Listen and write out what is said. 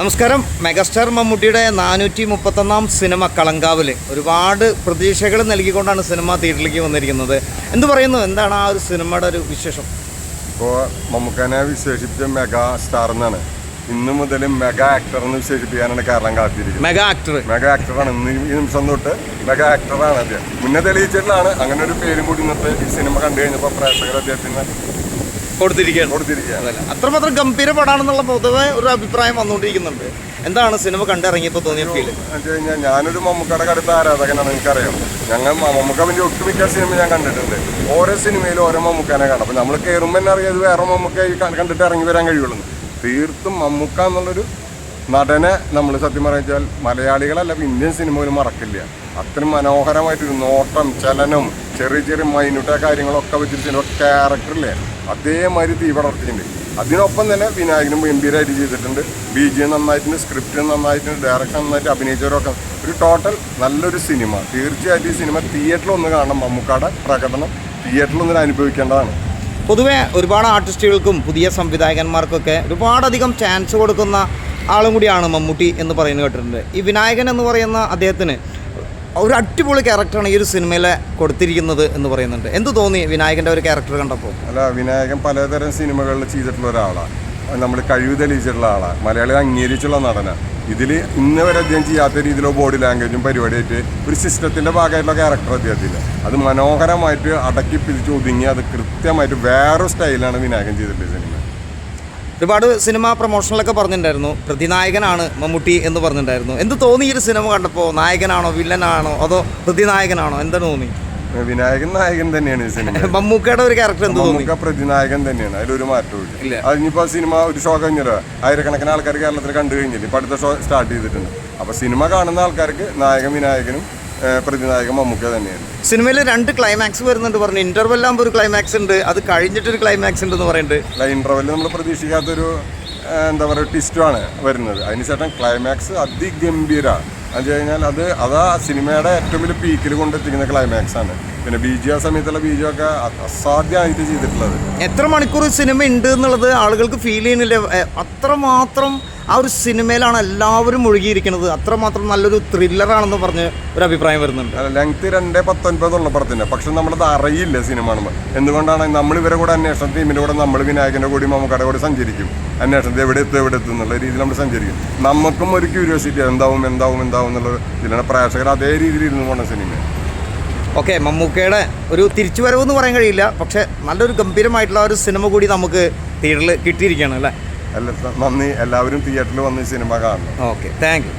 നമസ്കാരം. മെഗാസ്റ്റാർ മമ്മൂട്ടിയുടെ നാനൂറ്റി മുപ്പത്തൊന്നാം സിനിമ കളങ്കാവിൽ ഒരുപാട് പ്രതീക്ഷകൾ നൽകിക്കൊണ്ടാണ് സിനിമ തിയേറ്ററിലേക്ക് വന്നിരിക്കുന്നത്. എന്ത് പറയുന്നു? എന്താണ് ആ ഒരു സിനിമയുടെ ഒരു വിശേഷം? ഇപ്പോൾ മമ്മൂക്കനെ വിശേഷിപ്പിച്ച മെഗാ സ്റ്റാർ എന്നാണ്. ഇന്ന് മുതൽ മെഗാ ആക്ടർ എന്ന് വിശേഷിപ്പിക്കാനാണ് കാരണം കാത്തിരിക്കുന്നത്. Mega actor. മെഗാ ആക്ടറാണ് ഇന്ന് ഈ നിമിഷം തൊട്ട് മെഗാ ആക്ടറാണ് അദ്ദേഹം. മുന്നേ തെളിയിച്ചിട്ടാണ് അങ്ങനെ ഒരു പേരും കൂടി ഇന്നത്തെ ഈ സിനിമ കണ്ടു കഴിഞ്ഞപ്പോൾ പ്രേക്ഷകർ അദ്ദേഹത്തിന് കൊടുത്തിരിക്കുകയാണ്. കൊടുത്തിരിക്കുകയാണ്. അതല്ല. അത്രമാത്രം ഗംഭീര പടാണെന്നുള്ള പൊതുവെ ഒരു അഭിപ്രായം വന്നുകൊണ്ടിരിക്കുന്നുണ്ട്. എന്താണ് സിനിമ കണ്ടിറങ്ങിയപ്പോൾ തോന്നിയ വെച്ച് കഴിഞ്ഞാൽ ഞാനൊരു മമ്മൂക്കയുടെ കടുത്ത ആരാധകനാണ് എനിക്കറിയാം. ഞങ്ങൾ മമ്മൂക്കാവിന്റെ ഒട്ടുമിക്ക സിനിമ ഞാൻ കണ്ടിട്ടുണ്ട്. ഓരോ സിനിമയിലും ഓരോ മമ്മൂക്കാനെ കാണാം. അപ്പൊ നമ്മൾ കയറുമ്പോൾ തന്നെ അറിയാം ഇത് വേറെ മമ്മൂക്ക കണ്ടിട്ട് ഇറങ്ങി വരാൻ കഴിയുള്ളൂ തീർത്തും മമ്മൂക്ക എന്നുള്ളൊരു നടനെ നമ്മൾ സത്യം പറഞ്ഞാൽ മലയാളികളല്ല ഇന്ത്യൻ സിനിമ സിനിമയിൽ മറക്കില്ല. അത്രയും മനോഹരമായിട്ടൊരു നോട്ടം ചലനം ചെറിയ ചെറിയ മൈന്യൂട്ടായ കാര്യങ്ങളൊക്കെ വെച്ചിട്ട് ക്യാരക്ടറില്ലേ അതേമാതിരി തീവ്രത്തിട്ടുണ്ട് അതിനൊപ്പം തന്നെ വിനായകനും ഗംഭീരമായിട്ട് ചെയ്തിട്ടുണ്ട്. ബി ജി നന്നായിട്ടുണ്ട് സ്ക്രിപ്റ്റ് നന്നായിട്ടുണ്ട് ഡയറക്ഷൻ നന്നായിട്ട് അഭിനയിച്ചവരൊക്കെ. ഒരു ടോട്ടൽ നല്ലൊരു സിനിമ. തീർച്ചയായിട്ടും ഈ സിനിമ തിയേറ്ററിൽ ഒന്ന് കാണണം. മമ്മൂക്കാടെ പ്രകടനം തിയേറ്ററിൽ ഒന്ന് അനുഭവിക്കേണ്ടതാണ്. പൊതുവേ ഒരുപാട് ആർട്ടിസ്റ്റുകൾക്കും പുതിയ സംവിധായകന്മാർക്കൊക്കെ ഒരുപാടധികം ചാൻസ് കൊടുക്കുന്ന ആളും കൂടിയാണ് മമ്മൂട്ടി എന്ന് പറയുന്നത് കേട്ടിട്ടുണ്ട്. ഈ വിനായകൻ എന്ന് പറയുന്ന അദ്ദേഹത്തിന് ഒരു അടിപൊളി ക്യാരക്ടറാണ് ഈ ഒരു സിനിമയിലെ കൊടുത്തിരിക്കുന്നത് എന്ന് പറയുന്നുണ്ട്. എന്ത് തോന്നി വിനായകന്റെ ഒരു ക്യാരക്ടർ കണ്ടപ്പോൾ അല്ല വിനായകൻ പലതരം സിനിമകളിൽ ചെയ്തിട്ടുള്ള ഒരാളാണ് നമ്മൾ കഴിവ് തെളിയിച്ചിട്ടുള്ള ആളാണ് മലയാളികൾ അംഗീകരിച്ചുള്ള നടനാണ് ഇതിൽ ഇന്ന് വരെ അദ്ദേഹം ചെയ്യാത്ത രീതിയിലോ ബോഡി ലാംഗ്വേജും പരിപാടിയായിട്ട് ഒരു സിസ്റ്റത്തിന്റെ ഭാഗമായിട്ടുള്ള ക്യാരക്ടർ അദ്ദേഹത്തില്ല അത് മനോഹരമായിട്ട് അടക്കി പിടിച്ച് ഒതുങ്ങി അത് കൃത്യമായിട്ട് വേറൊരു സ്റ്റൈലാണ് വിനായകൻ ചെയ്തിട്ടുള്ള സിനിമ ഒരുപാട് സിനിമ പ്രൊമോഷനിലൊക്കെ പറഞ്ഞിട്ടുണ്ടായിരുന്നു. പ്രതിനായകനാണ് മമ്മൂട്ടി എന്ന് പറഞ്ഞിട്ടുണ്ടായിരുന്നു. എന്ത് തോന്നി ഈ ഒരു സിനിമ കണ്ടപ്പോൾ നായകനാണോ വില്ലനാണോ അതോ പ്രതിനായകനാണോ? എന്താണ് തോന്നി? വിനായകൻ നായകൻ തന്നെയാണ് ഈ സിനിമ. മമ്മൂക്കയുടെ ഒരു ക്യാരക്ടർ എന്ത് തോന്നി? മമ്മൂക്ക പ്രതിനായകൻ തന്നെയാണ്. അതിലൊരു മാറ്റവും ഇല്ല. അതിനിപ്പോൾ സിനിമ ഒരു ഷോ കഴിഞ്ഞല്ലോ. ആയിരക്കണക്കിന് ആൾക്കാർ കേരളത്തിൽ കണ്ടു കഴിഞ്ഞില്ല? ഇപ്പോൾ അടുത്ത ഷോ സ്റ്റാർട്ട് ചെയ്തിട്ടുണ്ട്. അപ്പോൾ സിനിമ കാണുന്ന ആൾക്കാർക്ക് നായകൻ വിനായകനും പ്രതിനായകൻ മമ്മൂക്ക തന്നെയാണ്. സിനിമയിൽ രണ്ട് ക്ലൈമാക്സ് വരുന്നുണ്ട് പറഞ്ഞു. ഇന്റർവെൽ ആകുമ്പോൾ ഒരു ക്ലൈമാക്സ് ഉണ്ട്. അത് കഴിഞ്ഞിട്ടൊരു ക്ലൈമാക്സ് ഉണ്ട് എന്ന് പറയുന്നുണ്ട് ഇന്റർവെൽ നമ്മൾ പ്രതീക്ഷിക്കാത്തൊരു എന്താ പറയുക ട്വിസ്റ്റുമാണ് വരുന്നത്. അതിനുശേഷം ക്ലൈമാക്സ് അതിഗംഭീരമാണ് എന്ന് വെച്ച് കഴിഞ്ഞാൽ അത് അതാ സിനിമയുടെ ഏറ്റവും വലിയ പീക്കിൽ കൊണ്ടെത്തിക്കുന്ന ക്ലൈമാക്സ് ആണ്. പിന്നെ ബി ജി ആ സമയത്തുള്ള ബി ജി ഒക്കെ അസാധ്യമായിട്ട് ചെയ്തിട്ടുള്ളത്. എത്ര മണിക്കൂർ സിനിമ ഉണ്ട് എന്നുള്ളത് ആളുകൾക്ക് ഫീൽ ചെയ്യുന്നില്ല. അത്രമാത്രം ആ ഒരു സിനിമയിലാണ് എല്ലാവരും മുഴുകിയിരിക്കുന്നത്. അത്രമാത്രം നല്ലൊരു ത്രില്ലറാണെന്ന് പറഞ്ഞ് ഒരു അഭിപ്രായം വരുന്നുണ്ട്. ലെങ്ത് രണ്ടേ പത്തൊൻപതുള്ള പടത്തിന് പക്ഷെ നമ്മളത് അറിയില്ല സിനിമ എന്തുകൊണ്ടാണ് നമ്മൾ ഇവരെ കൂടെ അന്വേഷണ ടീമിന്റെ കൂടെ നമ്മൾ വിനായകന്റെ കൂടി മമ്മൂക്കയുടെ കൂടെ സഞ്ചരിക്കും. അന്വേഷണത്തിൽ എവിടെ എത്തും എവിടെ എത്തും എന്നുള്ള രീതിയിൽ നമ്മൾ സഞ്ചരിക്കും. നമുക്കും ഒരു ക്യൂരിയോസിറ്റി എന്താവും എന്താവും എന്താവും എന്നുള്ള ഇതിലാണ് പ്രേക്ഷകർ അതേ രീതിയിൽ ഇരുന്ന് പോണ സിനിമ. ഓക്കെ മമ്മൂക്കയുടെ ഒരു തിരിച്ചുവരവ് എന്ന് പറയാൻ കഴിയില്ല. പക്ഷേ നല്ലൊരു ഗംഭീരമായിട്ടുള്ള ഒരു സിനിമ കൂടി നമുക്ക് തിയേറ്ററിൽ കിട്ടിയിരിക്കുകയാണ് അല്ലേ? അല്ല നന്ദി. എല്ലാവരും തിയേറ്ററിൽ വന്ന് സിനിമ കാണണം. Okay thank you